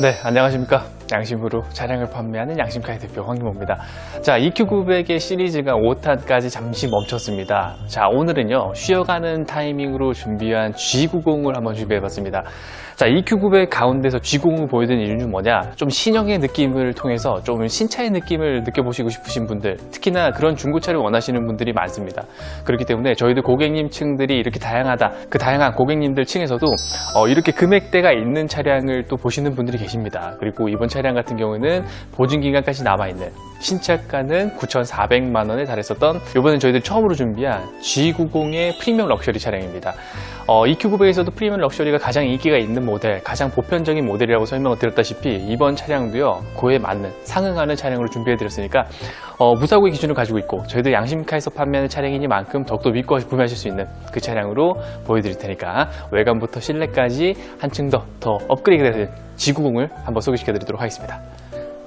네, 안녕하십니까. 양심으로 차량을 판매하는 양심카의 대표 황님호입니다. 자, EQ900의 시리즈가 5탄까지 잠시 멈췄습니다. 자, 오늘은요, 쉬어가는 타이밍으로 준비한 G90을 한번 준비해봤습니다. 자, EQ900 가운데서 G90을 보여드리는 이유는 뭐냐? 좀 신형의 느낌을 통해서 좀 신차의 느낌을 느껴보시고 싶으신 분들, 특히나 그런 중고차를 원하시는 분들이 많습니다. 그렇기 때문에 저희도 고객님 층들이 이렇게 다양하다. 그 다양한 고객님들 층에서도 어, 이렇게 금액대가 있는 차량을 또 보시는 분들이 계십니다. 그리고 이번 차량 같은 경우는 보증기간까지 남아있는 신차가는 9,400만 원에 달했었던 이번엔 저희들 처음으로 준비한 G90의 프리미엄 럭셔리 차량입니다. 어, EQ900에서도 프리미엄 럭셔리가 가장 인기가 있는 모델, 가장 보편적인 모델이라고 설명을 드렸다시피 이번 차량도요, 그에 맞는 상응하는 차량으로 준비해드렸으니까 어, 무사고의 기준을 가지고 있고 저희도 양심카에서 판매하는 차량이니만큼 더욱더 믿고 구매하실 수 있는 그 차량으로 보여드릴 테니까 외관부터 실내까지 한층 더, 더 업그레이드된 G90을 한번 소개시켜드리도록 하겠습니다.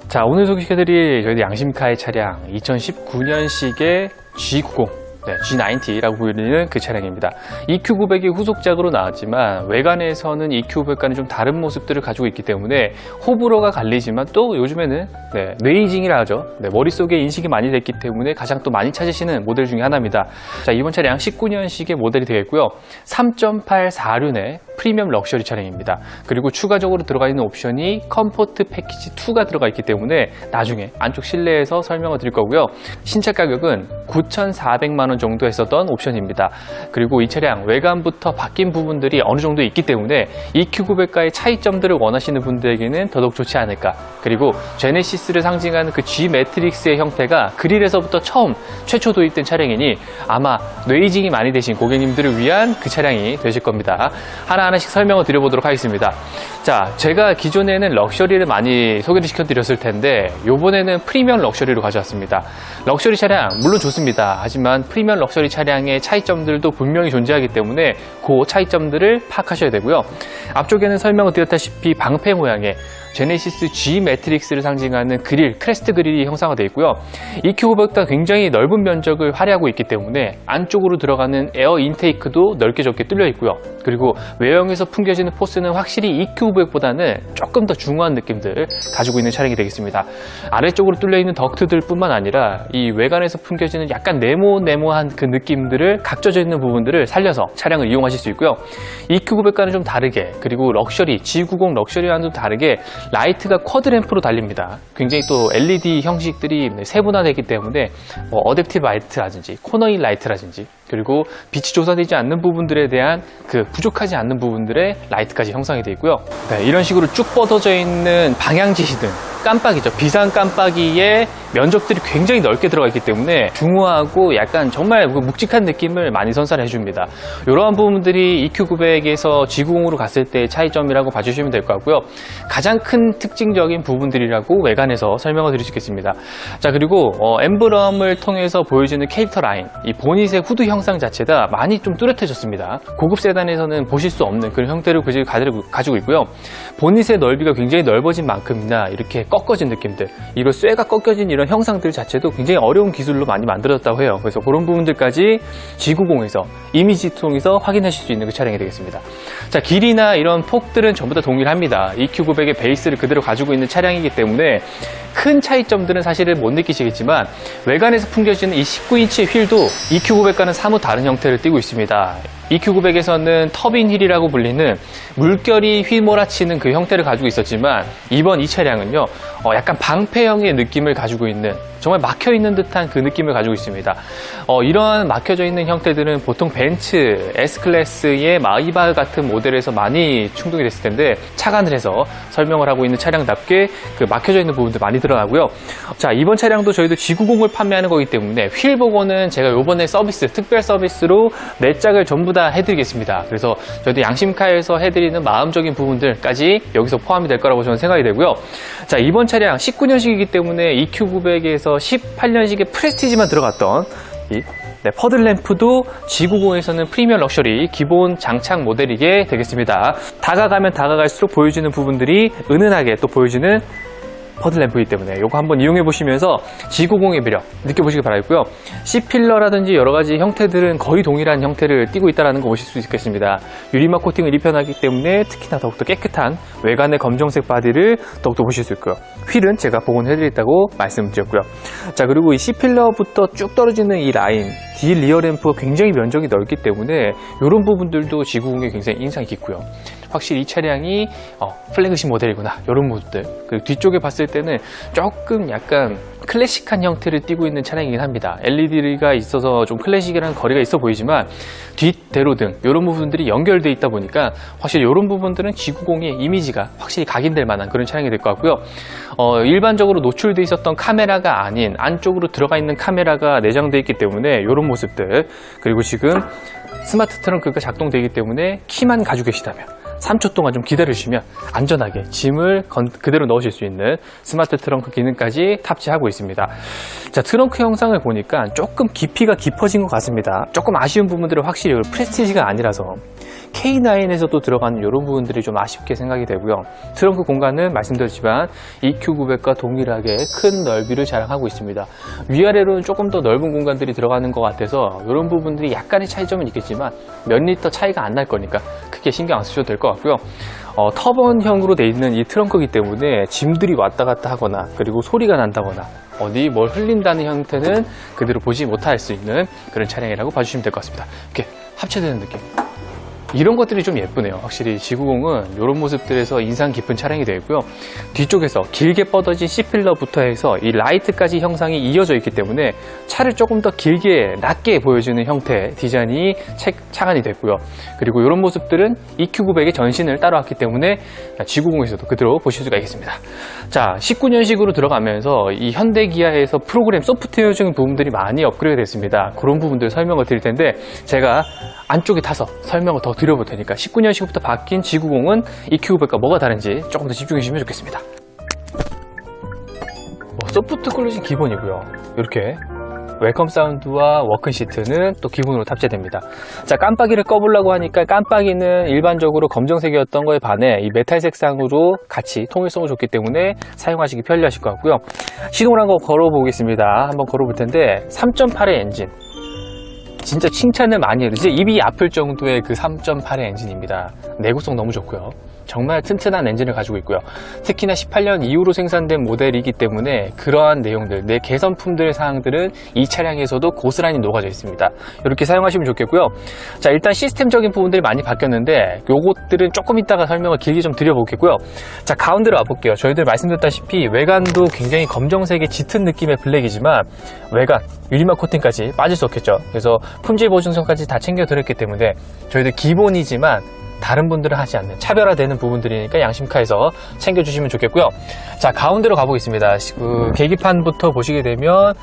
자, 오늘 소개시켜드릴 저희들 양심카의 차량 2019년식의 G90 네, G90라고 불리는 그 차량입니다. EQ900이 후속작으로 나왔지만 외관에서는 EQ900과는 좀 다른 모습들을 가지고 있기 때문에 호불호가 갈리지만 또 요즘에는 네, 뇌이징이라 하죠. 네, 머릿속에 인식이 많이 됐기 때문에 가장 또 많이 찾으시는 모델 중에 하나입니다. 자, 이번 차량 19년식의 모델이 되겠고요. 3.84륜의 프리미엄 럭셔리 차량입니다. 그리고 추가적으로 들어가 있는 옵션이 컴포트 패키지 2가 들어가 있기 때문에 나중에 안쪽 실내에서 설명을 드릴 거고요. 신차 가격은 9,400만 원 정도 했었던 옵션입니다. 그리고 이 차량 외관부터 바뀐 부분들이 어느 정도 있기 때문에 EQ900과의 차이점들을 원하시는 분들에게는 더더욱 좋지 않을까. 그리고 제네시스를 상징하는 그 G 매트릭스의 형태가 그릴에서부터 처음 최초 도입된 차량이니 아마 뇌이징이 많이 되신 고객님들을 위한 그 차량이 되실 겁니다. 하나 하나씩 설명을 드려보도록 하겠습니다. 자, 제가 기존에는 럭셔리를 많이 소개를 시켜드렸을 텐데 요번에는 프리미엄 럭셔리로 가져왔습니다. 럭셔리 차량 물론 좋습니다. 하지만 프리미엄 럭셔리 차량의 차이점들도 분명히 존재하기 때문에 그 차이점들을 파악하셔야 되고요. 앞쪽에는 설명을 드렸다시피 방패 모양의 제네시스 G 매트릭스를 상징하는 그릴, 크레스트 그릴이 형상화 되어 있고요. EQ500과 굉장히 넓은 면적을 활용하고 있기 때문에 안쪽으로 들어가는 에어 인테이크도 넓게 좁게 뚫려 있고요. 그리고 외형에서 풍겨지는 포스는 확실히 EQ500보다는 조금 더 중후한 느낌들 가지고 있는 차량이 되겠습니다. 아래쪽으로 뚫려 있는 덕트들 뿐만 아니라 이 외관에서 풍겨지는 약간 네모네모한 그 느낌들을 각져져 있는 부분들을 살려서 차량을 이용하실 수 있고요. EQ900과는 좀 다르게 그리고 럭셔리 G90 럭셔리와는 좀 다르게 라이트가 쿼드 램프로 달립니다. 굉장히 또 LED 형식들이 세분화되기 때문에 뭐 어댑티브 라이트라든지 코너인 라이트라든지 그리고 빛이 조사되지 않는 부분들에 대한 그 부족하지 않는 부분들의 라이트까지 형성이 되어 있고요. 네, 이런 식으로 쭉 뻗어져 있는 방향지시등 깜빡이죠. 비상 깜빡이의 면적들이 굉장히 넓게 들어가 있기 때문에 중후하고 약간 정말 그 묵직한 느낌을 많이 선사를 해줍니다. 이러한 부분들이 EQ900에서 G90으로 갔을 때의 차이점이라고 봐주시면 될 것 같고요. 가장 큰 특징적인 부분들이라고 외관에서 설명을 드릴 수 있겠습니다. 자 그리고 어, 엠브럼을 통해서 보여주는 캐릭터 라인, 이 보닛의 후드 형상 자체가 많이 좀 뚜렷해졌습니다. 고급 세단에서는 보실 수 없는 그런 형태를 가지고 있고요. 보닛의 넓이가 굉장히 넓어진 만큼이나 이렇게 꺾어진 느낌들, 이런 쇠가 꺾여진 이런 형상들 자체도 굉장히 어려운 기술로 많이 만들어졌다고 해요. 그래서 그런 부분들까지 G90에서 이미지 통해서 확인하실 수 있는 그 차량이 되겠습니다. 자, 길이나 이런 폭들은 전부 다 동일합니다. EQ900의 베이스를 그대로 가지고 있는 차량이기 때문에 큰 차이점들은 사실은 못 느끼시겠지만 외관에서 풍겨지는 이 19인치의 휠도 EQ900과는 사뭇 다른 형태를 띠고 있습니다. EQ900에서는 터빈 휠이라고 불리는 물결이 휘몰아치는 그 형태를 가지고 있었지만 이번 이 차량은요 어, 약간 방패형의 느낌을 가지고 있는 정말 막혀 있는 듯한 그 느낌을 가지고 있습니다. 어, 이런 막혀져 있는 형태들은 보통 벤츠 S클래스의 마이바 같은 모델에서 많이 충돌이 됐을 텐데 착안을 해서 설명을 하고 있는 차량답게 그 막혀져 있는 부분들 많이 드러나고요. 자 이번 차량도 저희도 G90을 판매하는 거기 때문에 휠 복원은 제가 요번에 서비스 특별 서비스로 네 짝을 전부 다 해드리겠습니다. 그래서 저희도 양심카에서 해드리는 마음적인 부분들까지 여기서 포함이 될 거라고 저는 생각이 되고요. 자 이번 차량 19년식이기 때문에 EQ900에서 18년식의 프레스티지만 들어갔던 이 네, 퍼들램프도 G90에서는 프리미엄 럭셔리 기본 장착 모델이게 되겠습니다. 다가가면 다가갈수록 보여주는 부분들이 은은하게 또 보여주는 퍼드램프이기 때문에 이거 한번 이용해 보시면서 G90의 매력 느껴보시기 바라겠고요. C필러라든지 여러 가지 형태들은 거의 동일한 형태를 띠고 있다는 거 보실 수 있겠습니다. 유리막 코팅을 입혀놨기 때문에 특히나 더욱더 깨끗한 외관의 검정색 바디를 더욱더 보실 수 있고요. 휠은 제가 복원해드렸다고 말씀드렸고요. 자 그리고 이 C필러부터 쭉 떨어지는 이 라인 D 리어 램프가 굉장히 면적이 넓기 때문에 이런 부분들도 G90에 굉장히 인상이 깊고요. 확실히 이 차량이 어, 플래그십 모델이구나. 이런 모습들. 그리고 뒤쪽에 봤을 때는 조금 약간 클래식한 형태를 띠고 있는 차량이긴 합니다. LED가 있어서 좀 클래식이랑 거리가 있어 보이지만 뒷 대로등 이런 부분들이 연결돼 있다 보니까 확실히 이런 부분들은 G90의 이미지가 확실히 각인될 만한 그런 차량이 될 것 같고요. 어, 일반적으로 노출돼 있었던 카메라가 아닌 안쪽으로 들어가 있는 카메라가 내장돼 있기 때문에 이런 모습들. 그리고 지금 스마트 트렁크가 작동되기 때문에 키만 가지고 계시다면 3초 동안 좀 기다리시면 안전하게 짐을 건- 그대로 넣으실 수 있는 스마트 트렁크 기능까지 탑재하고 있습니다. 자, 트렁크 형상을 보니까 조금 깊이가 깊어진 것 같습니다. 조금 아쉬운 부분들은 확실히 프레스티지가 아니라서 K9에서도 들어가는 이런 부분들이 좀 아쉽게 생각이 되고요. 트렁크 공간은 말씀드렸지만 EQ900과 동일하게 큰 넓이를 자랑하고 있습니다. 위아래로는 조금 더 넓은 공간들이 들어가는 것 같아서 이런 부분들이 약간의 차이점은 있겠지만 몇 리터 차이가 안 날 거니까 크게 신경 안 쓰셔도 될 것 같고요. 어, 터번형으로 돼 있는 이 트렁크이기 때문에 짐들이 왔다 갔다 하거나 그리고 소리가 난다거나 어디 뭘 흘린다는 형태는 그대로 보지 못할 수 있는 그런 차량이라고 봐주시면 될 것 같습니다. 이렇게 합체되는 느낌. 이런 것들이 좀 예쁘네요. 확실히 G90은 이런 모습들에서 인상 깊은 차량이 되어 있고요. 뒤쪽에서 길게 뻗어진 C필러부터 해서 이 라이트까지 형상이 이어져 있기 때문에 차를 조금 더 길게 낮게 보여주는 형태의 디자인이 책- 착안이 됐고요. 그리고 이런 모습들은 EQ900의 전신을 따라왔기 때문에 G90에서도 그대로 보실 수가 있겠습니다. 자, 19년식으로 들어가면서 이 현대 기아에서 프로그램 소프트웨어적인 부분들이 많이 업그레이드 됐습니다. 그런 부분들 설명을 드릴 텐데 제가 안쪽에 타서 설명을 더 드려볼 테니까 19년식부터 바뀐 G90은 EQ900과 뭐가 다른지 조금 더 집중해 주시면 좋겠습니다. 뭐, 소프트 클로징 기본이고요. 이렇게 웰컴 사운드와 워크 시트는 또 기본으로 탑재됩니다. 자, 깜빡이를 꺼보려고 하니까 깜빡이는 일반적으로 검정색이었던 거에 반해 이 메탈 색상으로 같이 통일성을 줬기 때문에 사용하시기 편리하실 것 같고요. 시동을 한번 걸어 보겠습니다. 한번 걸어 볼 텐데 3.8의 엔진. 진짜 칭찬을 많이 해요. 이제 입이 아플 정도의 그 3.8의 엔진입니다. 내구성 너무 좋고요. 정말 튼튼한 엔진을 가지고 있고요. 특히나 18년 이후로 생산된 모델이기 때문에 그러한 내용들, 내 개선품들 사항들은 이 차량에서도 고스란히 녹아져 있습니다. 이렇게 사용하시면 좋겠고요. 자, 일단 시스템적인 부분들이 많이 바뀌었는데 요것들은 조금 이따가 설명을 길게 좀 드려보겠고요. 자, 가운데로 와볼게요. 저희들 말씀드렸다시피 외관도 굉장히 검정색의 짙은 느낌의 블랙이지만 외관, 유리막 코팅까지 빠질 수 없겠죠. 그래서 품질 보증서까지 다 챙겨 드렸기 때문에 저희들 기본이지만 다른 분들은 하지 않는 차별화되는 부분들이니까 양심카에서 챙겨주시면 좋겠고요. 자 가운데로 가보겠습니다. 그 계기판부터 보시게 되면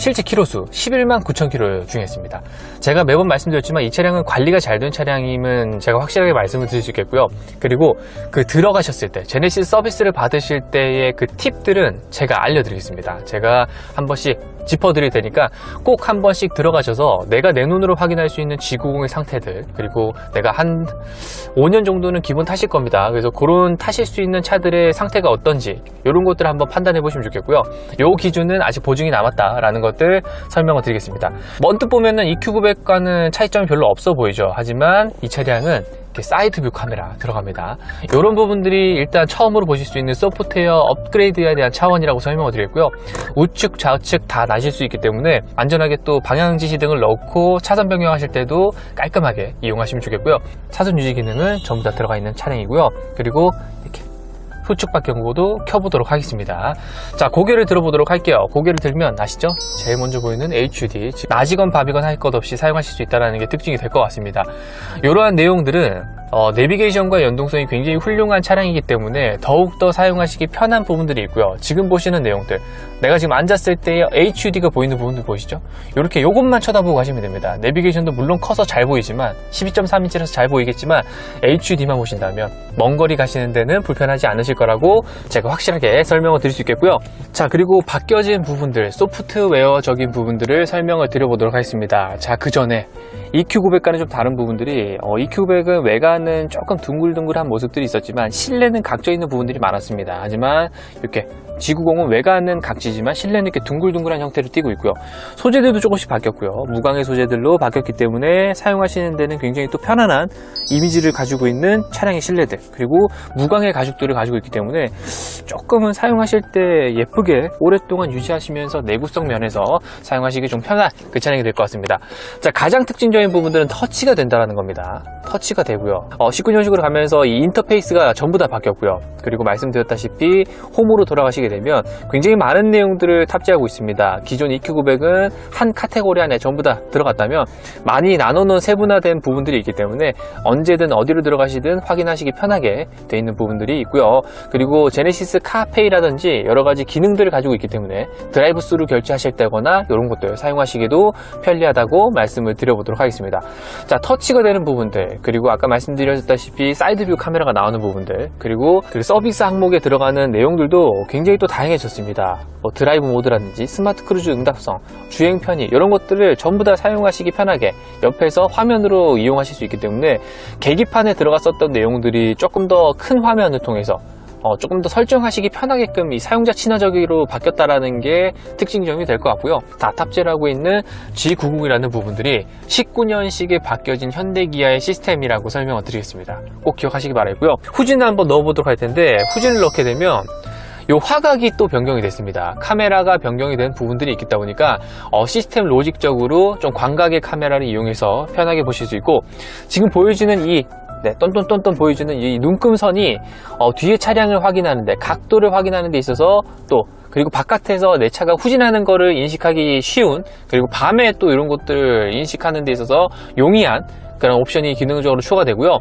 실제 키로수 11만 9천 킬로 중했습니다. 제가 매번 말씀드렸지만 이 차량은 관리가 잘 된 차량임은 제가 확실하게 말씀을 드릴 수 있겠고요. 그리고 그 들어가셨을 때 제네시스 서비스를 받으실 때의 그 팁들은 제가 알려드리겠습니다. 제가 한 번씩 짚어드릴 테니까 꼭 한 번씩 들어가셔서 내가 내 눈으로 확인할 수 있는 G90의 상태들 그리고 내가 한 5년 정도는 기본 타실 겁니다. 그래서 그런 타실 수 있는 차들의 상태가 어떤지 이런 것들을 한번 판단해 보시면 좋겠고요. 요 기준은 아직 보증이 남았다라는 것들 설명을 드리겠습니다. 먼뜻 보면은 EQ900과는 차이점이 별로 없어 보이죠. 하지만 이 차량은 이렇게 사이드 뷰 카메라 들어갑니다. 이런 부분들이 일단 처음으로 보실 수 있는 소프트웨어 업그레이드에 대한 차원이라고 설명을 드렸고요. 우측, 좌측 다 나실 수 있기 때문에 안전하게 또 방향 지시 등을 넣고 차선 변경하실 때도 깔끔하게 이용하시면 좋겠고요. 차선 유지 기능은 전부 다 들어가 있는 차량이고요. 그리고 후측 박 경고도 켜보도록 하겠습니다. 자, 고개를 들어보도록 할게요. 고개를 들면 아시죠? 제일 먼저 보이는 HUD. 즉, 낮이건 밤이건 할 것 없이 사용하실 수 있다는 게 특징이 될 것 같습니다. 이러한 내용들은 어, 내비게이션과 연동성이 굉장히 훌륭한 차량이기 때문에 더욱더 사용하시기 편한 부분들이 있고요. 지금 보시는 내용들. 내가 지금 앉았을 때의 HUD가 보이는 부분들 보이시죠? 이렇게 요것만 쳐다보고 가시면 됩니다. 내비게이션도 물론 커서 잘 보이지만 12.3인치라서 잘 보이겠지만 HUD만 보신다면 먼 거리 가시는 데는 불편하지 않으실 거라고 제가 확실하게 설명을 드릴 수 있겠고요. 자, 그리고 바뀌어진 부분들, 소프트웨어적인 부분들을 설명을 드려보도록 하겠습니다. 자, 그 전에 EQ900과는 좀 다른 부분들이 어, EQ900은 외관 외관은 조금 둥글둥글한 모습들이 있었지만 실내는 각져 있는 부분들이 많았습니다. 하지만 이렇게 지구공은 외관은 각지지만 실내는 이렇게 둥글둥글한 형태를 띠고 있고요. 소재들도 조금씩 바뀌었고요. 무광의 소재들로 바뀌었기 때문에 사용하시는 데는 굉장히 또 편안한 이미지를 가지고 있는 차량의 실내들 그리고 무광의 가죽들을 가지고 있기 때문에 조금은 사용하실 때 예쁘게 오랫동안 유지하시면서 내구성 면에서 사용하시기 좀 편한 그 차량이 될 것 같습니다. 자 가장 특징적인 부분들은 터치가 된다는 겁니다. 터치가 되고요. 어, 19년식으로 가면서 이 인터페이스가 전부 다 바뀌었고요. 그리고 말씀드렸다시피 홈으로 돌아가시게 되면 굉장히 많은 내용들을 탑재하고 있습니다. 기존 EQ900은 한 카테고리 안에 전부 다 들어갔다면 많이 나눠놓은 세분화된 부분들이 있기 때문에 언제든 어디로 들어가시든 확인하시기 편하게 되어 있는 부분들이 있고요. 그리고 제네시스 카페이라든지 여러 가지 기능들을 가지고 있기 때문에 드라이브 스루 결제하실 때거나 이런 것들 사용하시기도 편리하다고 말씀을 드려보도록 하겠습니다. 자, 터치가 되는 부분들, 그리고 아까 말씀드렸다시피 사이드뷰 카메라가 나오는 부분들, 그리고 그 서비스 항목에 들어가는 내용들도 굉장히 또 다양해졌습니다. 뭐 드라이브 모드라든지 스마트 크루즈 응답성, 주행 편의 이런 것들을 전부 다 사용하시기 편하게 옆에서 화면으로 이용하실 수 있기 때문에 계기판에 들어갔었던 내용들이 조금 더 큰 화면을 통해서 어, 조금 더 설정하시기 편하게끔 이 사용자 친화적으로 바뀌었다라는 게 특징점이 될 것 같고요. 다 탑재하고 있는 G90이라는 부분들이 19년식에 바뀌어진 현대 기아의 시스템이라고 설명을 드리겠습니다. 꼭 기억하시기 바라고요. 후진을 한번 넣어보도록 할 텐데 후진을 넣게 되면 요 화각이 또 변경이 됐습니다. 카메라가 변경이 된 부분들이 있다 보니까 어, 시스템 로직적으로 좀 광각의 카메라를 이용해서 편하게 보실 수 있고 지금 보여지는 이 네, 똔똔똔똔 보여주는 이 눈금선이 어, 뒤에 차량을 확인하는데 각도를 확인하는 데 있어서 또 그리고 바깥에서 내 차가 후진하는 거를 인식하기 쉬운 그리고 밤에 또 이런 것들을 인식하는 데 있어서 용이한 그런 옵션이 기능적으로 추가되고요.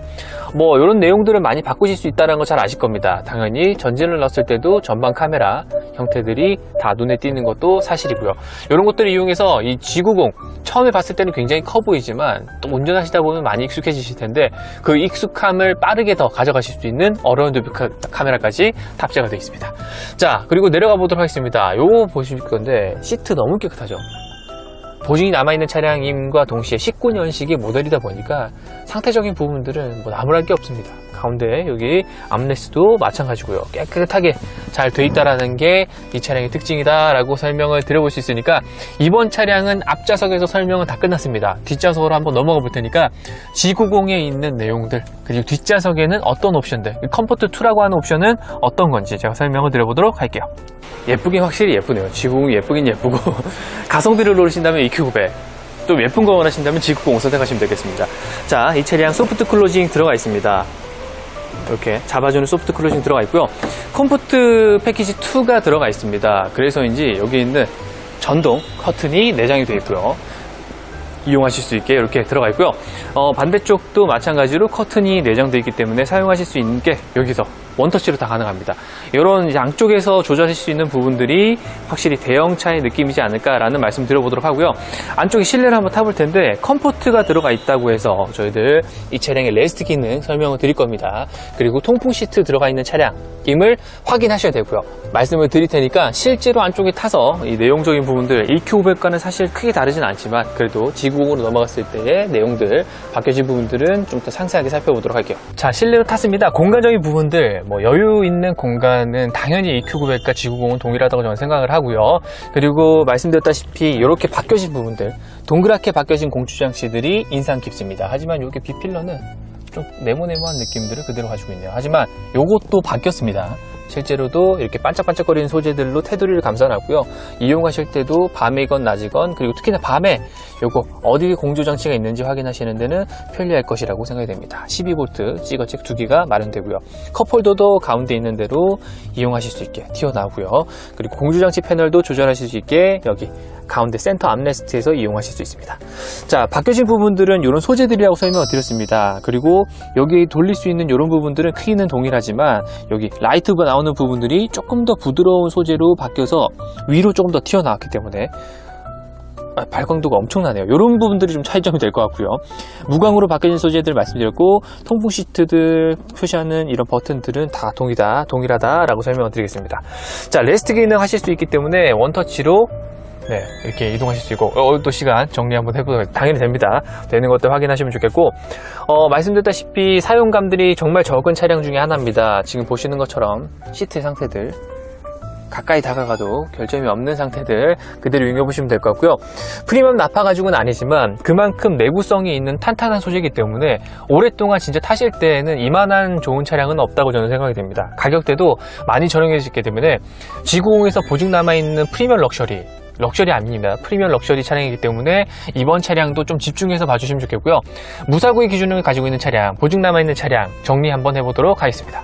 뭐 이런 내용들을 많이 바꾸실 수 있다는 거 잘 아실 겁니다. 당연히 전진을 넣었을 때도 전방 카메라 형태들이 다 눈에 띄는 것도 사실이고요. 이런 것들을 이용해서 이 G90 처음에 봤을 때는 굉장히 커 보이지만 또 운전하시다 보면 많이 익숙해지실 텐데 그 익숙함을 빠르게 더 가져가실 수 있는 어라운드 뷰 카- 카메라까지 탑재가 되어 있습니다. 자 그리고 내려가 보도록 하겠습니다. 요거 보실 건데 시트 너무 깨끗하죠. 보증이 남아있는 차량임과 동시에 19년식의 모델이다 보니까 상태적인 부분들은 뭐 나무랄 게 없습니다. 가운데 여기 암레스도 마찬가지고요. 깨끗하게 잘 돼 있다라는 게 이 차량의 특징이다라고 설명을 드려볼 수 있으니까 이번 차량은 앞좌석에서 설명은 다 끝났습니다. 뒷좌석으로 한번 넘어가 볼 테니까 G90에 있는 내용들 그리고 뒷좌석에는 어떤 옵션들 컴포트 2라고 하는 옵션은 어떤 건지 제가 설명을 드려보도록 할게요. 예쁘긴 확실히 예쁘네요. G90 예쁘긴 예쁘고 가성비를 노리신다면 EQ900 또 예쁜 거 원하신다면 G90 선택하시면 되겠습니다. 자, 이 차량 소프트 클로징 들어가 있습니다. 이렇게 잡아주는 소프트 클로징 들어가 있고요. 컴포트 패키지 2가 들어가 있습니다. 그래서인지 여기 있는 전동 커튼이 내장이 되어 있고요. 이용하실 수 있게 이렇게 들어가 있고요. 어, 반대쪽도 마찬가지로 커튼이 내장되어 있기 때문에 사용하실 수 있는 게 여기서 원터치로 다 가능합니다. 이런 양쪽에서 조절하실 수 있는 부분들이 확실히 대형차의 느낌이지 않을까라는 말씀 드려보도록 하고요. 안쪽에 실내를 한번 타볼 텐데 컴포트가 들어가 있다고 해서 저희들 이 차량의 레스트 기능 설명을 드릴 겁니다. 그리고 통풍 시트 들어가 있는 차량임을 확인하셔야 되고요. 말씀을 드릴 테니까 실제로 안쪽에 타서 이 내용적인 부분들 EQ500과는 사실 크게 다르진 않지만 그래도 G90으로 넘어갔을 때의 내용들 바뀌어진 부분들은 좀 더 상세하게 살펴보도록 할게요. 자 실내로 탔습니다. 공간적인 부분들 뭐 여유 있는 공간은 당연히 EQ900과 G90은 동일하다고 저는 생각을 하고요. 그리고 말씀드렸다시피 이렇게 바뀌어진 부분들 동그랗게 바뀌어진 공추장치들이 인상 깊습니다. 하지만 이게 비필러는 좀 네모네모한 느낌들을 그대로 가지고 있네요. 하지만 이것도 바뀌었습니다. 실제로도 이렇게 반짝반짝거리는 소재들로 테두리를 감싸놨고요. 이용하실 때도 밤이건 낮이건 그리고 특히나 밤에 요거 어디에 공조 장치가 있는지 확인하시는 데는 편리할 것이라고 생각이 됩니다. 12V 찍어책 두 개가 마련되고요. 컵홀더도 가운데 있는 대로 이용하실 수 있게 튀어나오고요. 그리고 공조 장치 패널도 조절하실 수 있게 여기 가운데 센터 암레스트에서 이용하실 수 있습니다. 자, 바뀌어진 부분들은 이런 소재들이라고 설명을 드렸습니다. 그리고 여기 돌릴 수 있는 이런 부분들은 크기는 동일하지만 여기 라이트가 나오는 부분들이 조금 더 부드러운 소재로 바뀌어서 위로 조금 더 튀어나왔기 때문에 아, 발광도가 엄청나네요. 이런 부분들이 좀 차이점이 될 것 같고요. 무광으로 바뀌어진 소재들 말씀드렸고 통풍 시트들 표시하는 이런 버튼들은 다 동이다, 동일하다 라고 설명을 드리겠습니다. 자, 레스트 기능 하실 수 있기 때문에 원터치로 네, 이렇게 이동하실 수 있고, 어, 또 시간 정리 한번 해보도록. 당연히 됩니다. 되는 것들 확인하시면 좋겠고, 어, 말씀드렸다시피 사용감들이 정말 적은 차량 중에 하나입니다. 지금 보시는 것처럼 시트 상태들, 가까이 다가가도 결점이 없는 상태들 그대로 이용해보시면 될 것 같고요. 프리미엄 나파 가죽은 아니지만 그만큼 내구성이 있는 탄탄한 소재이기 때문에 오랫동안 진짜 타실 때에는 이만한 좋은 차량은 없다고 저는 생각이 됩니다. 가격대도 많이 저렴해졌기 때문에 지구공에서 보증 남아있는 프리미엄 럭셔리 럭셔리 아닙니다. 프리미엄 럭셔리 차량이기 때문에 이번 차량도 좀 집중해서 봐주시면 좋겠고요. 무사고의 기준을 가지고 있는 차량, 보증 남아있는 차량 정리 한번 해보도록 하겠습니다.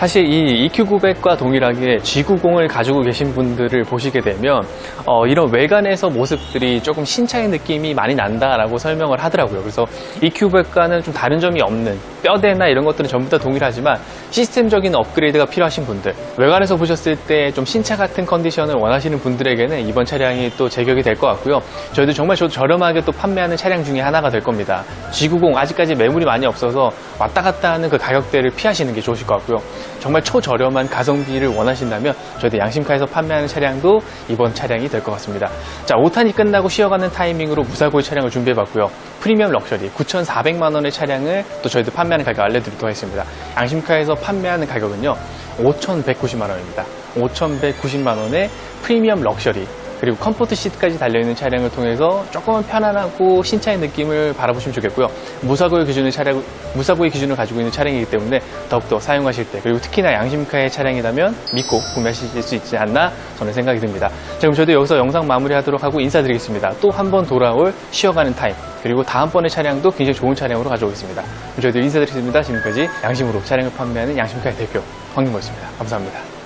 사실 이 EQ900과 동일하게 G90을 가지고 계신 분들을 보시게 되면 어, 이런 외관에서 모습들이 조금 신차의 느낌이 많이 난다라고 설명을 하더라고요. 그래서 EQ900과는 좀 다른 점이 없는 뼈대나 이런 것들은 전부 다 동일하지만 시스템적인 업그레이드가 필요하신 분들 외관에서 보셨을 때 좀 신차 같은 컨디션을 원하시는 분들에게는 이번 차량이 또 제격이 될 것 같고요. 저희도 정말 저- 저렴하게 또 판매하는 차량 중에 하나가 될 겁니다. G90 아직까지 매물이 많이 없어서 왔다 갔다 하는 그 가격대를 피하시는 게 좋으실 것 같고요. 정말 초저렴한 가성비를 원하신다면 저희도 양심카에서 판매하는 차량도 이번 차량이 될 것 같습니다. 자, 5탄이 끝나고 쉬어가는 타이밍으로 무사고의 차량을 준비해봤고요. 프리미엄 럭셔리 9,400만 원의 차량을 또 저희도 판매하는 가격 알려드리도록 하겠습니다. 양심카에서 판매하는 가격은요. 5,190만 원입니다. 5,190만 원의 프리미엄 럭셔리 그리고 컴포트 시트까지 달려있는 차량을 통해서 조금은 편안하고 신차의 느낌을 바라보시면 좋겠고요. 무사고의 기준을 차량, 무사고의 기준을 가지고 있는 차량이기 때문에 더욱더 사용하실 때 그리고 특히나 양심카의 차량이라면 믿고 구매하실 수 있지 않나 저는 생각이 듭니다. 자, 그럼 저도 여기서 영상 마무리하도록 하고 인사드리겠습니다. 또 한 번 돌아올 쉬어가는 타임 그리고 다음번의 차량도 굉장히 좋은 차량으로 가져오겠습니다. 그럼 저희도 인사드리겠습니다. 지금까지 양심으로 차량을 판매하는 양심카의 대표 황김모였습니다. 감사합니다.